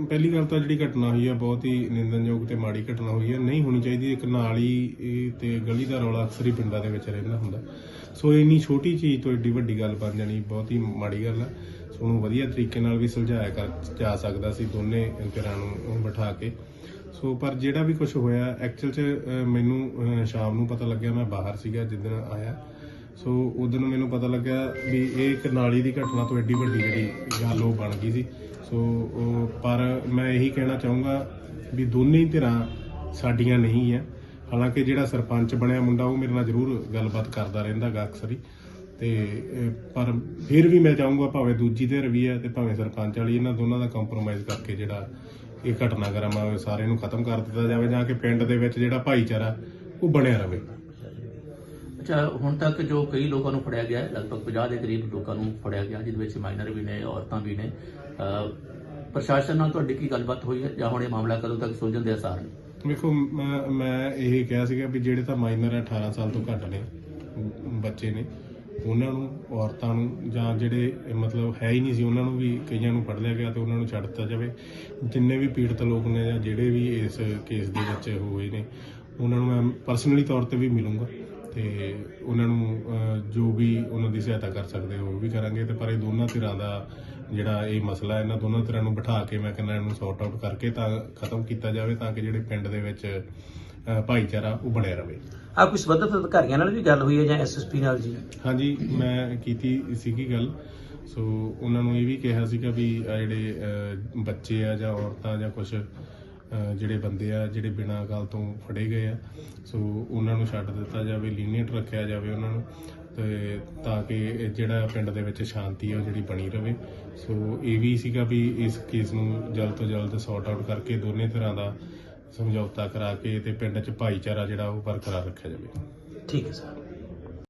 ਪਹਿਲੀ ਗੱਲ ਤਾਂ ਜਿਹੜੀ ਘਟਨਾ ਹੋਈ ਹੈ ਬਹੁਤ ਹੀ ਨਿੰਦਣਯੋਗ ਤੇ ਮਾੜੀ ਘਟਨਾ ਹੋਈ ਹੈ ਨਹੀਂ ਹੋਣੀ ਚਾਹੀਦੀ, ਇੱਕ ਨਾਲੀ ਇਹ ਤੇ ਗਲੀ ਦਾ ਰੌਲਾ ਅਕਸਰ ਹੀ ਪਿੰਡਾਂ ਦੇ ਵਿੱਚ ਰਹਿੰਦਾ ਹੁੰਦਾ। ਸੋ ਇੰਨੀ ਛੋਟੀ ਚੀਜ਼ ਤੋਂ ਏਡੀ ਵੱਡੀ ਗੱਲ ਬਣ ਜਾਣੀ ਬਹੁਤ ਹੀ ਮਾੜੀ ਗੱਲ ਹੈ ਸੋ ਉਹਨੂੰ ਵਧੀਆ ਤਰੀਕੇ ਨਾਲ ਵੀ ਸੁਲਝਾਇਆ ਕਰ, ਜਾ ਸਕਦਾ ਸੀ ਦੋਨੇ ਧਿਰਾਂ ਨੂੰ ਬਿਠਾ ਕੇ। ਸੋ ਪਰ ਜਿਹੜਾ ਵੀ ਕੁਝ ਹੋਇਆ ਐਕਚੁਅਲ ਚ ਮੈਨੂੰ ਸ਼ਾਮ ਨੂੰ ਪਤਾ ਲੱਗਿਆ, ਮੈਂ ਬਾਹਰ ਸੀਗਾ ਜਿੱਦਣ ਆਇਆ। ਸੋ ਉਦੋਂ ਮੈਨੂੰ ਪਤਾ ਲੱਗਿਆ ਵੀ ਇਹ ਇੱਕ ਨਾਲੀ ਦੀ ਘਟਨਾ ਤੋਂ ਐਡੀ ਵੱਡੀ ਜਿਹੜੀ ਗੱਲ ਉਹ ਬਣ ਗਈ ਸੀ। ਸੋ, ਉਹ, ਪਰ ਮੈਂ ਇਹੀ ਕਹਿਣਾ ਚਾਹੂੰਗਾ ਵੀ ਦੋਨੇ ਧਿਰਾਂ ਸਾਡੀਆਂ ਨਹੀਂ ਹੈ। ਹਾਲਾਂਕਿ ਜਿਹੜਾ ਸਰਪੰਚ ਬਣਿਆ ਮੁੰਡਾ, ਉਹ ਮੇਰੇ ਨਾਲ ਜ਼ਰੂਰ ਗੱਲਬਾਤ ਕਰਦਾ ਰਹਿੰਦਾ ਗਾ ਅਕਸਰ ਹੀ। ਤੇ ਪਰ ਫਿਰ ਵੀ ਮੈਂ ਚਾਹੂੰਗਾ ਭਾਵੇਂ ਦੂਜੀ ਧਿਰ ਵੀ ਹੈ ਤੇ ਭਾਵੇਂ ਸਰਪੰਚ ਵਾਲੀ, ਇਹਨਾਂ ਦੋਨਾਂ ਦਾ ਕੰਪਰੋਮਾਈਜ਼ ਕਰਕੇ ਜਿਹੜਾ ਇਹ ਘਟਨਾਕ੍ਰਮ ਆ, ਉਹ ਸਾਰੇ ਨੂੰ ਖਤਮ ਕਰ ਦਿੱਤਾ ਜਾਵੇ, ਜਾਂ ਕਿ ਪਿੰਡ ਦੇ ਵਿੱਚ ਜਿਹੜਾ ਭਾਈਚਾਰਾ ਉਹ ਬਣਿਆ ਰਹੇ ਅੱਛਾ ਹੁਣ ਤੱਕ ਜੋ ਕਈ ਲੋਕਾਂ ਨੂੰ ਫੜਿਆ ਗਿਆ ਹੈ, ਲਗਭਗ 50 ਦੇ ਕਰੀਬ ਲੋਕਾਂ ਨੂੰ ਫੜਿਆ ਗਿਆ ਜਿਹਦੇ ਵਿੱਚ ਮਾਈਨਰ ਵੀ ਨੇ ਔਰਤਾਂ ਵੀ ਨੇ। ਪ੍ਰਸ਼ਾਸਨ ਨਾਲ ਤੁਹਾਡੀ ਕੀ ਗੱਲਬਾਤ ਹੋਈ ਹੈ ਜਾਂ ਹੁਣ ਇਹ ਮਾਮਲਾ ਕਦੋਂ ਤੱਕ ਸੁਲਝਣ ਦੇ ਆਸਾਰ ਨੇ? ਵੇਖੋ ਮੈਂ ਮੈਂ ਇਹ ਕਿਹਾ ਸੀਗਾ ਵੀ ਜਿਹੜੇ ਤਾਂ ਮਾਈਨਰ 18 ਸਾਲ ਤੋਂ ਘੱਟ ਨੇ ਬੱਚੇ ਨੇ ਉਹਨਾਂ ਨੂੰ ਔਰਤਾਂ ਨੂੰ ਜਾਂ ਜਿਹੜੇ ਮਤਲਬ ਹੈ ਹੀ ਨਹੀਂ ਸੀ ਉਹਨਾਂ ਨੂੰ ਵੀ ਕਈਆਂ ਨੂੰ ਫੜ ਲਿਆ ਗਿਆ ਤੇ ਉਹਨਾਂ ਨੂੰ ਛੱਡ ਦਿੱਤਾ ਜਾਵੇ। ਜਿੰਨੇ ਵੀ ਪੀੜਤ ਲੋਕ ਨੇ ਜਾਂ ਜਿਹੜੇ ਵੀ ਇਸ ਕੇਸ ਦੇ ਵਿੱਚ ਹੋਏ ਨੇ ਉਹਨਾਂ ਨੂੰ ਮੈਂ ਪਰਸਨਲੀ ਤੌਰ ਤੇ ਵੀ ਮਿਲੂੰਗਾ। ਤੇ ਉਹਨਾਂ ਨੂੰ ਜੋ ਵੀ ਉਹਨਾਂ ਦੀ ਸਹਾਇਤਾ ਕਰ ਸਕਦੇ ਹੋ ਉਹ ਵੀ ਕਰਾਂਗੇ। ਤੇ ਪਰ ਇਹ ਦੋਨਾਂ ਧਿਰਾਂ ਦਾ ਜਿਹੜਾ ਇਹ ਮਸਲਾ ਹੈ, ਇਹਨਾਂ ਦੋਨਾਂ ਧਿਰਾਂ ਨੂੰ ਬਿਠਾ ਕੇ ਮੈਂ ਕਹਿੰਦਾ ਇਹਨੂੰ ਸੌਰਟ ਆਊਟ ਕਰਕੇ ਤਾਂ ਖਤਮ ਕੀਤਾ ਜਾਵੇ ਤਾਂ ਕਿ ਜਿਹੜੇ ਪਿੰਡ ਦੇ ਵਿੱਚ ਭਾਈਚਾਰਾ ਉਹ ਬਣਿਆ ਰਵੇ ਆ ਕੋਈ ਸਬੰਧਤ ਅਧਿਕਾਰੀਆਂ ਨਾਲ ਵੀ ਗੱਲ ਹੋਈ ਹੈ ਜਾਂ ਐਸਐਸਪੀ ਨਾਲ ਜੀ? ਹਾਂਜੀ ਮੈਂ ਕੀਤੀ ਸੀਗੀ ਗੱਲ। ਸੋ ਉਹਨਾਂ ਨੂੰ ਇਹ ਵੀ ਕਿਹਾ ਸੀਗਾ ਵੀ ਜਿਹੜੇ ਬੱਚੇ ਆ ਜਾਂ ਔਰਤਾਂ ਜਾਂ ਕੁਝ ਜਿਹੜੇ ਬੰਦੇ ਆ, ਜਿਹੜੇ ਬਿਨਾਂ ਗੱਲ ਤੋਂ ਫੜੇ ਗਏ ਆ, ਸੋ ਉਹਨਾਂ ਨੂੰ ਛੱਡ ਦਿੱਤਾ ਜਾਵੇ ਲੀਨੀਅੰਟ ਰੱਖਿਆ ਜਾਵੇ ਉਹਨਾਂ ਨੂੰ, ਤੇ ਤਾਂ ਕਿ ਜਿਹੜਾ ਪਿੰਡ ਦੇ ਵਿੱਚ ਸ਼ਾਂਤੀ ਆ, ਉਹ ਜਿਹੜੀ ਬਣੀ ਰਵੇ। ਸੋ ਇਹ ਵੀ ਸੀਗਾ ਵੀ ਇਸ ਕੇਸ ਨੂੰ ਜਲਦ ਤੋਂ ਜਲਦ ਸੌਰਟ ਆਊਟ ਕਰਕੇ ਦੋਨੇ ਤਰ੍ਹਾਂ ਦਾ ਸਮਝੌਤਾ ਕਰਾ ਕੇ ਤੇ ਪਿੰਡ 'ਚ ਭਾਈਚਾਰਾ ਜਿਹੜਾ ਉਹ ਬਰਕਰਾਰ ਰੱਖਿਆ ਜਾਵੇ। ਠੀਕ ਹੈ ਸਰ।